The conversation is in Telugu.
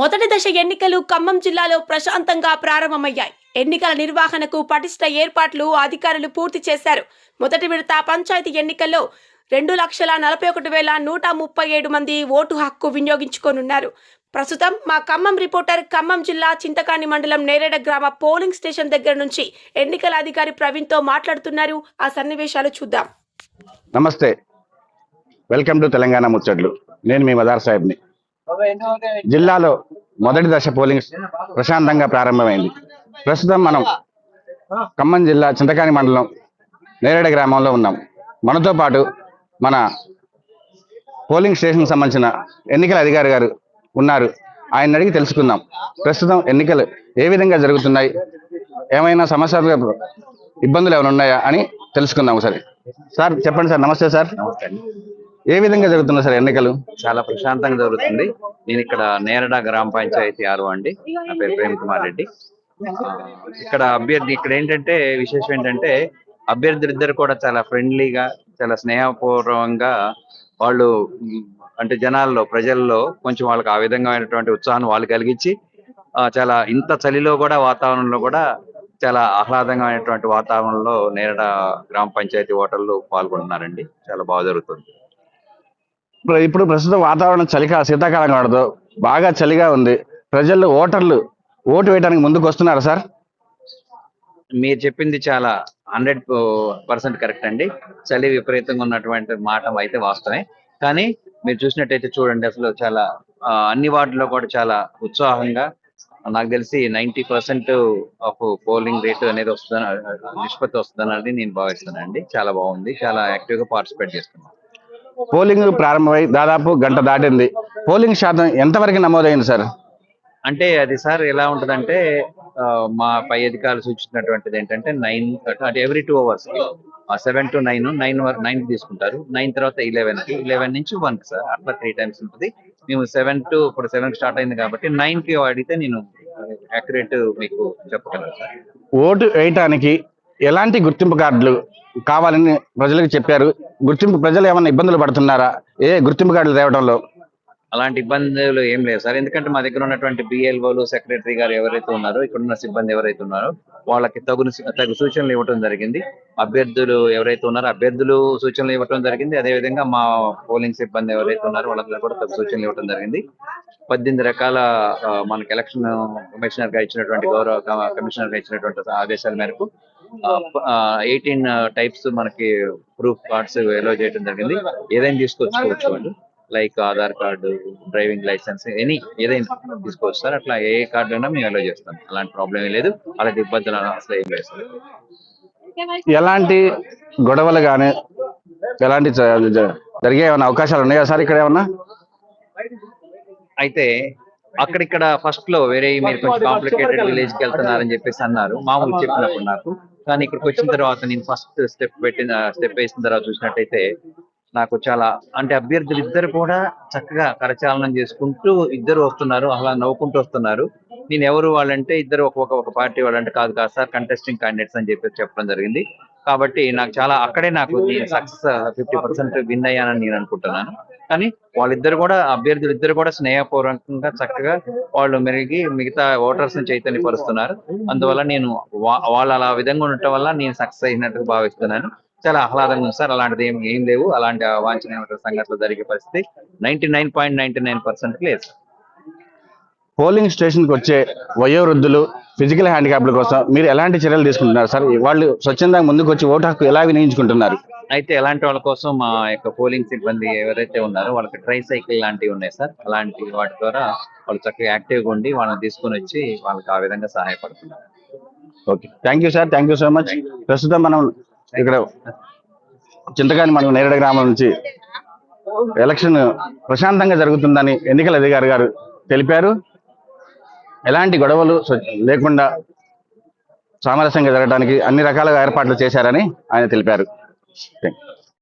మొదటి దశ ఎన్నికలు ఖమ్మం జిల్లాలో ప్రశాంతంగా ప్రారంభమయ్యాయి. ఎన్నికల నిర్వహణకు పటిష్ట ఏర్పాట్లు అధికారులు పూర్తి చేశారు. మొదటి విడత పంచాయతీ ఎన్నికల్లో రెండు లక్షల నలభై ఒకటి వేల నూట ముప్పై ఏడు మంది ఓటు హక్కు వినియోగించుకోనున్నారు. ప్రస్తుతం మా ఖమ్మం రిపోర్టర్ ఖమ్మం జిల్లా చింతకాని మండలం నేరేడ గ్రామ పోలింగ్ స్టేషన్ దగ్గర నుంచి ఎన్నికల అధికారి ప్రవీణ్తో మాట్లాడుతున్నారు. ఆ సన్నివేశాలు చూద్దాం. నమస్తే. వెల్కమ్ టు తెలంగాణ ముచ్చట్లు. నేను మీ మదార్ సాహెబ్ని. జిల్లాలో మొదటి దశ పోలింగ్ ప్రశాంతంగా ప్రారంభమైంది. ప్రస్తుతం మనం ఖమ్మం జిల్లా చింతకాని మండలం నేరేడ గ్రామంలో ఉన్నాం. మనతో పాటు మన పోలింగ్ స్టేషన్కి సంబంధించిన ఎన్నికల అధికారి గారు ఉన్నారు. ఆయన అడిగి తెలుసుకుందాం. ప్రస్తుతం ఎన్నికలు ఏ విధంగా జరుగుతున్నాయి? ఏమైనా సమస్యలు ఇబ్బందులు ఏమైనా ఉన్నాయా అని తెలుసుకుందాం ఒకసారి. సార్ చెప్పండి సార్ నమస్తే సార్. నమస్తే. ఏ విధంగా జరుగుతున్నాయి సార్ ఎన్నికలు? చాలా ప్రశాంతంగా జరుగుతుంది. నేను ఇక్కడ నేరడ గ్రామ పంచాయతీ ఆరు అండి. నా పేరు ప్రేమ్ కుమార్ రెడ్డి. ఇక్కడ అభ్యర్థి ఇక్కడ ఏంటంటే విశేషం ఏంటంటే అభ్యర్థులు ఇద్దరు కూడా చాలా ఫ్రెండ్లీగా చాలా స్నేహపూర్వకంగా వాళ్ళు అంటే జనాల్లో ప్రజల్లో కొంచెం వాళ్ళకి ఆ విధంగామైనటువంటి ఉత్సాహం వాళ్ళు కలిగించి చాలా ఇంత చలిలో కూడా వాతావరణంలో కూడా చాలా ఆహ్లాదంగా వాతావరణంలో నేరడ గ్రామ పంచాయతీ ఓటర్లు పాల్గొంటున్నారండి చాలా బాగా జరుగుతుంది. ఇప్పుడు ప్రస్తుతం వాతావరణం చలికా శీతాకాలం కావడంతో బాగా చలిగా ఉంది. ప్రజలు ఓటర్లు ఓటు వేయడానికి ముందుకు వస్తున్నారు సార్? మీరు చెప్పింది చాలా హండ్రెడ్ పర్సెంట్ కరెక్ట్ అండి. చలి విపరీతంగా ఉన్నటువంటి మాట అయితే వాస్తవమే. కానీ మీరు చూసినట్టయితే చూడండి అసలు చాలా అన్ని వార్డుల్లో కూడా చాలా ఉత్సాహంగా నాకు తెలిసి ninety percent of polling rate అనేది వస్తుందని నిష్పత్తి వస్తుందని నేను భావిస్తున్నానండి చాలా బాగుంది. చాలా యాక్టివ్గా పార్టిసిపేట్ చేస్తున్నాం. పోలింగ్ ప్రారంభమై దాదాపు గంట దాటింది. పోలింగ్ శాతం ఎంతవరకు నమోదైంది సార్? అంటే అది సార్ ఎలా ఉంటదంటే మా పై అధికారులు సూచించినటువంటిది ఏంటంటే నైన్ అంటే every two hours seven to nine nine వరకు నైన్ తీసుకుంటారు. నైన్ తర్వాత ఇలెవెన్కి. ఇలెవెన్ నుంచి వన్ సార్. అట్లా త్రీ టైమ్స్ ఉంటుంది. మేము సెవెన్ టు ఇప్పుడు సెవెన్ స్టార్ట్ అయింది కాబట్టి నైన్కి అడిగితే నేను యాక్యురేట్ మీకు చెప్పగలను సార్? ఓటు వేయటానికి ఎలాంటి గుర్తింపు కార్డులు కావాలని ప్రజలకు చెప్పారు? గుర్తింపు ప్రజలు ఏమైనా ఇబ్బందులు పడుతున్నారా? ఏ గుర్తింపు కార్డులు తేవడంలో అలాంటి ఇబ్బందులు ఏం లేవు సార్. ఎందుకంటే మా దగ్గర ఉన్నటువంటి బిఎల్ఓలు సెక్రటరీ గారు ఎవరైతే ఉన్నారో ఇక్కడ ఉన్న సిబ్బంది ఎవరైతే ఉన్నారో వాళ్ళకి తగు తగు సూచనలు ఇవ్వడం జరిగింది. అభ్యర్థులు ఎవరైతే ఉన్నారో అభ్యర్థులు సూచనలు ఇవ్వడం జరిగింది. అదే విధంగా మా పోలింగ్ సిబ్బంది ఎవరైతే ఉన్నారో వాళ్ళందరూ కూడా తగు సూచనలు ఇవ్వడం జరిగింది. పద్దెనిమిది రకాల మనకి ఎలక్షన్ కమిషనర్గా ఇచ్చినటువంటి గౌరవ కమిషనర్గా ఇచ్చినటువంటి ఆదేశాల మేరకు ఎయిటీన్ టైప్స్ మనకి ప్రూఫ్ కార్డ్స్ ఎలో చేయడం జరిగింది. ఏదైనా తీసుకొచ్చుకోవచ్చు వాళ్ళు. Like Aadhaar card driving licence any ఏదైనా తీసుకోవచ్చు సార్ అట్లా ఏ కార్డు అయినా మేము అలో చేస్తాం. అలాంటి ప్రాబ్లం ఏం లేదు. అలాంటి ఇబ్బందులు అసలు ఏం లేదు. సార్ ఎలాంటి గొడవలు కానీ ఎలాంటి జరిగే ఏమైనా అవకాశాలు ఉన్నాయా సార్ ఇక్కడ ఏమన్నా? అయితే అక్కడిక్కడ ఫస్ట్లో వేరే మీరు కొంచెం కాంప్లికేటెడ్ విలేజ్కి వెళ్తున్నారని చెప్పేసి అన్నారు. మామూలు చెప్పినప్పుడు నాకు. కానీ ఇక్కడికి వచ్చిన తర్వాత నేను ఫస్ట్ స్టెప్ పెట్టిన స్టెప్ వేసిన తర్వాత చూసినట్టయితే నాకు చాలా అంటే అభ్యర్థులు ఇద్దరు కూడా చక్కగా కరచాలనం చేసుకుంటూ ఇద్దరు వస్తున్నారు అలా నవ్వుకుంటూ వస్తున్నారు. నేను ఎవరు వాళ్ళంటే ఇద్దరు ఒక్కొక్క ఒక పార్టీ వాళ్ళంటే కాదు కాదు సార్ కంటెస్టింగ్ క్యాండిడేట్స్ అని చెప్పేసి చెప్పడం జరిగింది. కాబట్టి నాకు చాలా అక్కడే నాకు సక్సెస్ ఫిఫ్టీ పర్సెంట్ విన్ అయ్యానని నేను అనుకుంటున్నాను. కానీ వాళ్ళిద్దరు కూడా అభ్యర్థులు ఇద్దరు కూడా స్నేహపూర్వకంగా చక్కగా వాళ్ళు మెరిగి మిగతా ఓటర్స్ని చైతన్యపరుస్తున్నారు. అందువల్ల నేను వా- వాళ్ళు అలా విధంగా ఉండటం వల్ల నేను సక్సెస్ అయినట్టు భావిస్తున్నాను. చాలా ఆహ్లాదంగా ఉంది సార్. అలాంటిది ఏం ఏం లేవు. అలాంటి అవాంఛనీయమైన సంఘటనలు జరిగే పరిస్థితి ninety nine point ninety nine percent లేదు. పోలింగ్ పోలింగ్ స్టేషన్కి వచ్చే వయోవృద్ధులు ఫిజికల్ హ్యాండిక్యాప్ల కోసం మీరు ఎలాంటి చర్యలు తీసుకుంటున్నారు సార్? వాళ్ళు స్వచ్ఛందంగా ముందుకు వచ్చి ఓటు హక్కు ఎలా వినియోగించుకుంటున్నారు? అయితే ఎలాంటి వాళ్ళ కోసం మా యొక్క పోలింగ్ సిబ్బంది ఎవరైతే ఉన్నారో వాళ్ళకి ట్రై సైకిల్ లాంటివి ఉన్నాయి సార్. అలాంటి వాటి ద్వారా వాళ్ళు చక్కగా యాక్టివ్గా ఉండి వాళ్ళని తీసుకొని వచ్చి వాళ్ళకి ఆ విధంగా సహాయపడుతున్నారు. Okay. Thank you sir thank you so much ప్రస్తుతం మనం ఇక్కడ చింతకాని మనం నేరడ గ్రామం నుంచి ఎలక్షన్ ప్రశాంతంగా జరుగుతుందని ఎన్నికల అధికారి గారు తెలిపారు. ఎలాంటి గొడవలు లేకుండా సామరస్యంగా జరగడానికి అన్ని రకాలుగా ఏర్పాట్లు చేశారని ఆయన తెలిపారు. Thank you.